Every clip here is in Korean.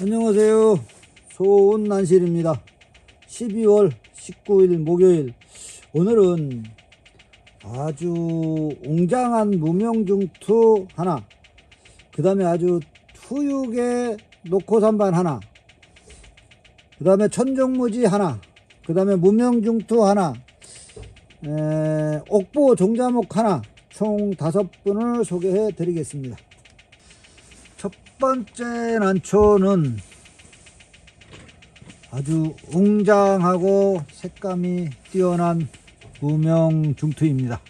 안녕하세요. 소은난실입니다. 12월 19일 목요일. 오늘은 아주 웅장한 무명중투 하나, 그 다음에 아주 투육의 노코산반 하나, 그 다음에 천정무지 하나, 그 다음에 무명중투 하나, 에, 옥보 종자목 하나, 총 다섯 분을 소개해 드리겠습니다. 첫 번째 난초는 아주 웅장하고 색감이 뛰어난 무명 중투입니다.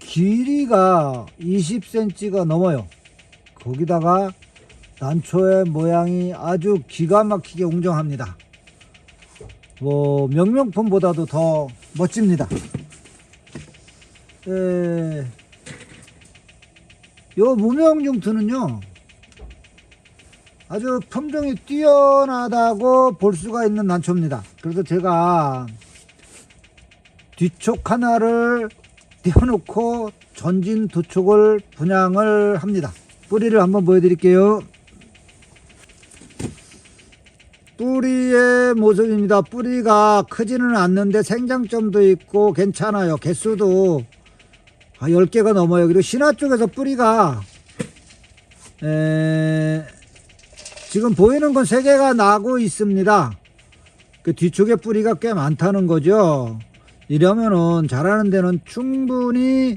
길이가 20cm가 넘어요. 거기다가 난초의 모양이 아주 기가 막히게 웅장합니다. 뭐 명명품보다도 더 멋집니다. 에, 요 무명중투는요 아주 품종이 뛰어나다고 볼 수가 있는 난초입니다. 그래서 제가 뒤쪽 하나를 떼어놓고 전진 두 촉을 분양을 합니다. 뿌리를 한번 보여드릴게요. 뿌리의 모습입니다. 뿌리가 크지는 않는데 생장점도 있고 괜찮아요. 개수도 아, 10개가 넘어요. 그리고 신화 쪽에서 뿌리가 에, 지금 보이는 건 3개가 나고 있습니다. 그 뒤쪽에 뿌리가 꽤 많다는 거죠. 이러면은 자라는 데는 충분히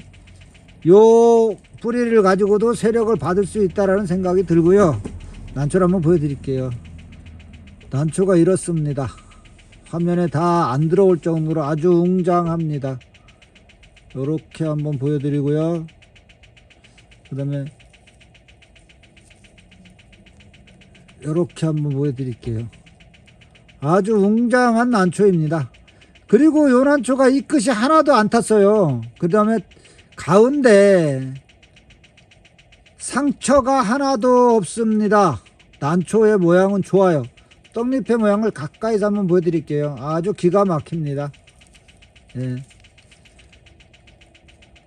요 뿌리를 가지고도 세력을 받을 수 있다라는 생각이 들고요. 난초를 한번 보여드릴게요. 난초가 이렇습니다. 화면에 다 안 들어올 정도로 아주 웅장합니다. 이렇게 한번 보여드리고요. 그 다음에 이렇게 한번 보여드릴게요. 아주 웅장한 난초입니다. 그리고 요 난초가 이 끝이 하나도 안 탔어요. 그 다음에 가운데 상처가 하나도 없습니다. 난초의 모양은 좋아요. 떡잎의 모양을 가까이서 한번 보여드릴게요. 아주 기가 막힙니다. 예.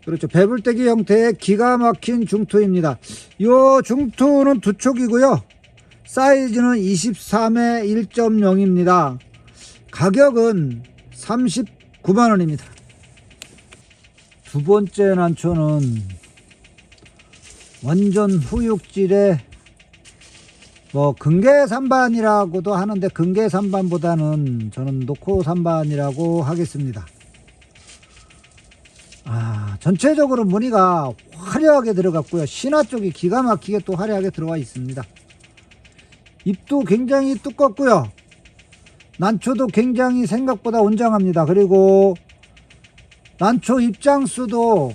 그렇죠. 배불떼기 형태의 기가 막힌 중투입니다. 요 중투는 두 촉이고요. 사이즈는 23에 1.0입니다. 가격은 39만원입니다. 두 번째 난초는 완전 후육질의 뭐 근계산반이라고도 하는데 근계산반보다는 저는 노코산반이라고 하겠습니다. 아, 전체적으로 무늬가 화려하게 들어갔고요. 신화 쪽이 기가 막히게 또 화려하게 들어와 있습니다. 잎도 굉장히 두껍고요. 난초도 굉장히 생각보다 온장합니다. 그리고 난초 입장수도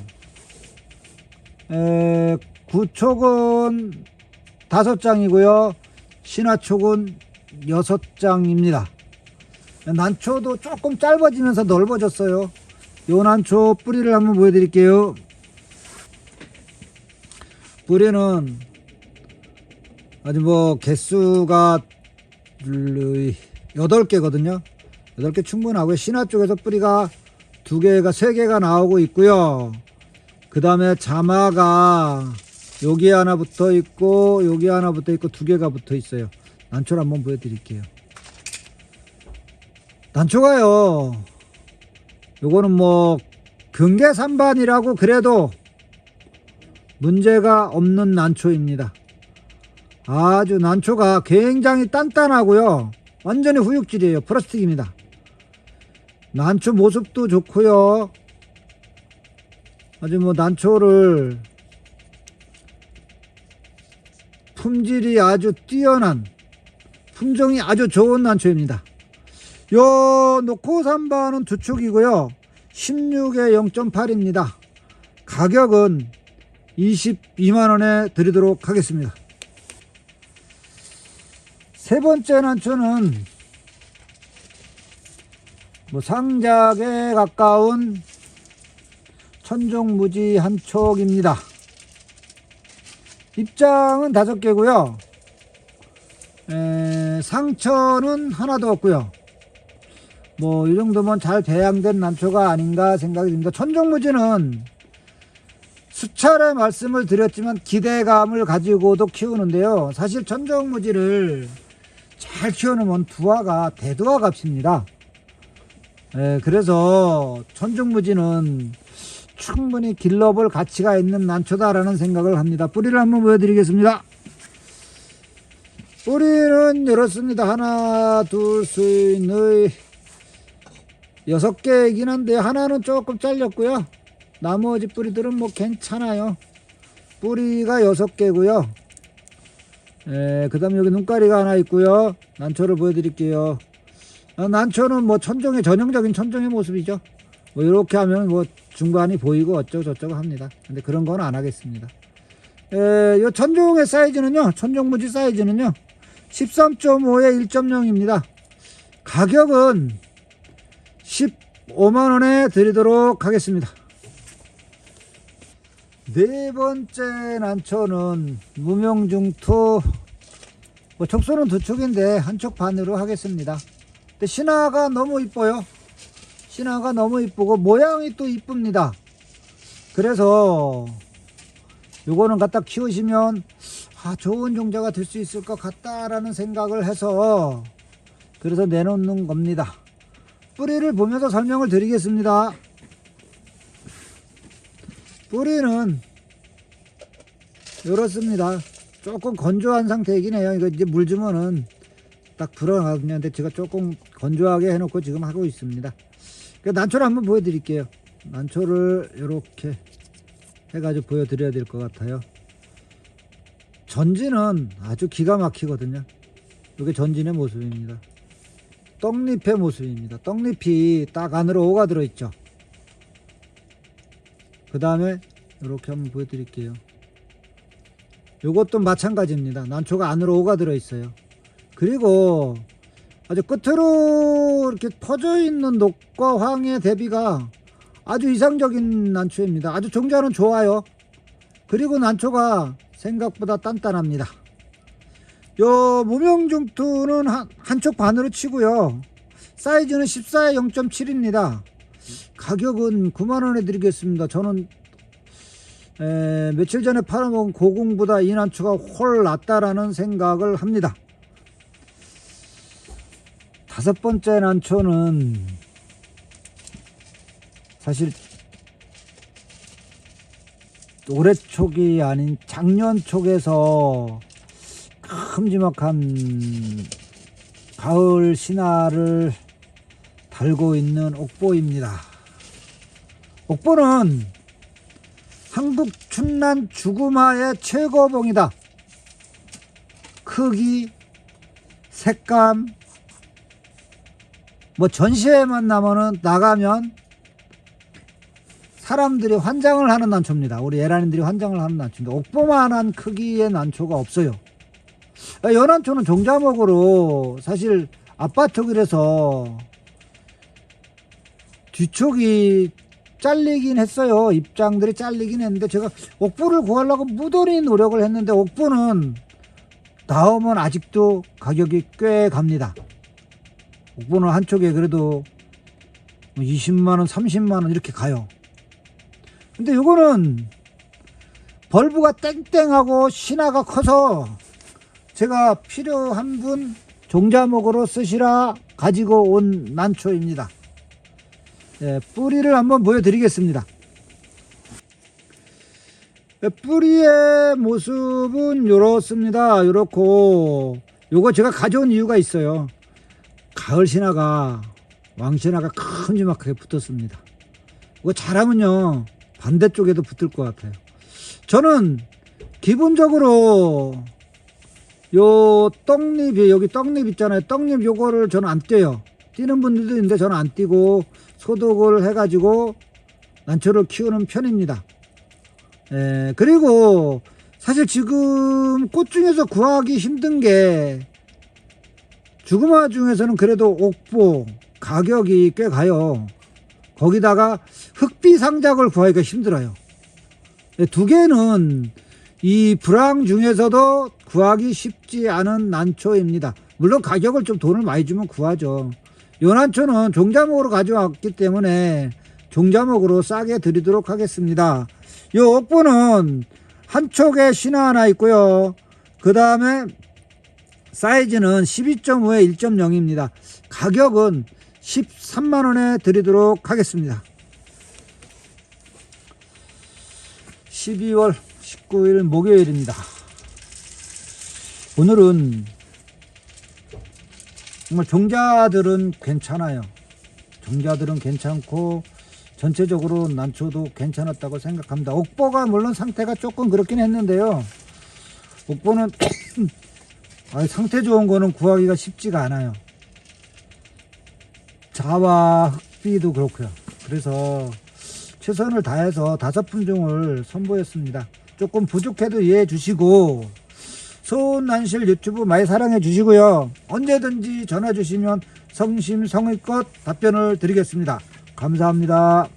에, 구촉은 다섯 장이고요. 신화촉은 여섯 장입니다. 난초도 조금 짧아지면서 넓어졌어요. 요 난초 뿌리를 한번 보여드릴게요. 뿌리는 아주 뭐 개수가 여덟 개거든요. 여덟 개 충분하고요. 신화 쪽에서 뿌리가 두 개가 세 개가 나오고 있고요. 그 다음에 자마가 여기 하나 붙어 있고 여기 하나 붙어 있고 두 개가 붙어 있어요. 난초를 한번 보여드릴게요. 난초가요. 요거는 뭐 경계산반이라고 그래도 문제가 없는 난초입니다. 아주 난초가 굉장히 단단하고요. 완전히 후육질이에요. 플라스틱입니다. 난초 모습도 좋고요. 아주 뭐 난초를 품질이 아주 뛰어난 품종이 아주 좋은 난초입니다. 요 노코 삼반은 두 축이고요. 16에 0.8입니다. 가격은 22만원에 드리도록 하겠습니다. 세 번째 난초는 뭐 상작에 가까운 천종무지 한 촉입니다. 입장은 다섯 개고요. 에, 상처는 하나도 없고요. 뭐 이 정도면 잘 배양된 난초가 아닌가 생각이 듭니다. 천종무지는 수차례 말씀을 드렸지만 기대감을 가지고도 키우는데요. 사실 천정무지를 잘 키워놓으면 두화가 대두화 값입니다. 예, 그래서 천정무지는 충분히 길러볼 가치가 있는 난초다라는 생각을 합니다. 뿌리를 한번 보여드리겠습니다. 뿌리는 이렇습니다. 하나, 둘, 셋, 넷, 여섯 개이긴 한데 하나는 조금 잘렸고요. 나머지 뿌리들은 뭐 괜찮아요. 뿌리가 여섯 개고요. 예, 그 다음에 여기 눈가리가 하나 있고요. 난초를 보여드릴게요. 아, 난초는 뭐 천정의 전형적인 천정의 모습이죠. 뭐 이렇게 하면 뭐 중간이 보이고 어쩌고 저쩌고 합니다. 근데 그런 건 안 하겠습니다. 에, 요 천종의 사이즈는요, 천종무지 사이즈는요, 13.5에 1.0입니다. 가격은 15만원에 드리도록 하겠습니다. 네 번째 난초는 무명중투, 뭐 촉수는 두 촉인데 한쪽 반으로 하겠습니다. 근데 신화가 너무 이뻐요. 신화가 너무 이쁘고 모양이 또 이쁩니다. 그래서 요거는 갖다 키우시면 아, 좋은 종자가 될 수 있을 것 같다라는 생각을 해서 그래서 내놓는 겁니다. 뿌리를 보면서 설명을 드리겠습니다. 뿌리는 이렇습니다. 조금 건조한 상태이긴 해요. 이거 이제 물 주면은 딱 불어나거든요. 근데 제가 조금 건조하게 해놓고 지금 하고 있습니다. 그 난초를 한번 보여드릴게요. 난초를 이렇게 해가지고 보여드려야 될 것 같아요. 전지는 아주 기가 막히거든요. 이게 전진의 모습입니다. 떡잎의 모습입니다. 떡잎이 딱 안으로 오가 들어있죠. 그 다음에 이렇게 한번 보여드릴게요. 이것도 마찬가지입니다. 난초가 안으로 오가 들어있어요. 그리고 아주 끝으로 이렇게 퍼져 있는 녹과 황의 대비가 아주 이상적인 난초입니다. 아주 종자는 좋아요. 그리고 난초가 생각보다 단단합니다. 요 무명중투는 한, 한쪽 반으로 치고요. 사이즈는 14에 0.7입니다. 가격은 9만원에 드리겠습니다. 저는 에, 며칠 전에 팔아먹은 고궁보다 이 난초가 훨 낫다라는 생각을 합니다. 다섯 번째 난초는 사실 올해 촉이 아닌 작년 촉에서 큼지막한 가을 신화를 달고 있는 옥보입니다. 옥보는 한국 춘난 죽음화의 최고봉이다. 크기, 색감, 뭐 전시회만 나면은 나가면 사람들이 환장을 하는 난초입니다. 우리 예란인들이 환장을 하는 난초인데 옥보만한 크기의 난초가 없어요. 연한초는 종자목으로 사실 아파트길에서 뒤쪽이 잘리긴 했어요. 입장들이 잘리긴 했는데 제가 옥보를 구하려고 무도리 노력을 했는데 옥보는 나오면 아직도 가격이 꽤 갑니다. 옥보는 한쪽에 그래도 20만원, 30만원 이렇게 가요. 근데 이거는 벌브가 땡땡하고 신화가 커서 제가 필요한 분 종자목으로 쓰시라 가지고 온 난초입니다. 예, 뿌리를 한번 보여드리겠습니다. 예, 뿌리의 모습은 이렇습니다. 이렇고 요거 제가 가져온 이유가 있어요. 가을 신화가 왕신화가 큼지막하게 붙었습니다. 이거 잘하면요 반대쪽에도 붙을 것 같아요. 저는 기본적으로 요 떡잎이 여기 떡잎 있잖아요. 떡잎 요거를 저는 안 떼요. 띄는 분들도 있는데 저는 안 띄고 소독을 해가지고 난초를 키우는 편입니다. 에, 그리고 사실 지금 꽃 중에서 구하기 힘든 게 죽음화 중에서는 그래도 옥보 가격이 꽤 가요. 거기다가 흑비 상작을 구하기가 힘들어요. 두 개는 이 불황 중에서도 구하기 쉽지 않은 난초입니다. 물론 가격을 좀 돈을 많이 주면 구하죠. 요 난초는 종자목으로 가져왔기 때문에 종자목으로 싸게 드리도록 하겠습니다. 요 옥보는 한쪽에 신화 하나 있고요. 그 다음에 사이즈는 12.5에 1.0입니다. 가격은 13만원에 드리도록 하겠습니다. 12월 19일 목요일입니다. 오늘은 정말 종자들은 괜찮아요. 종자들은 괜찮고 전체적으로 난초도 괜찮았다고 생각합니다. 옥보가 물론 상태가 조금 그렇긴 했는데요. 옥보는 상태 좋은 거는 구하기가 쉽지가 않아요. 자와 흑비도 그렇고요. 그래서 최선을 다해서 다섯 품종을 선보였습니다. 조금 부족해도 이해해 주시고 소난실 유튜브 많이 사랑해 주시고요. 언제든지 전화 주시면 성심성의껏 답변을 드리겠습니다. 감사합니다.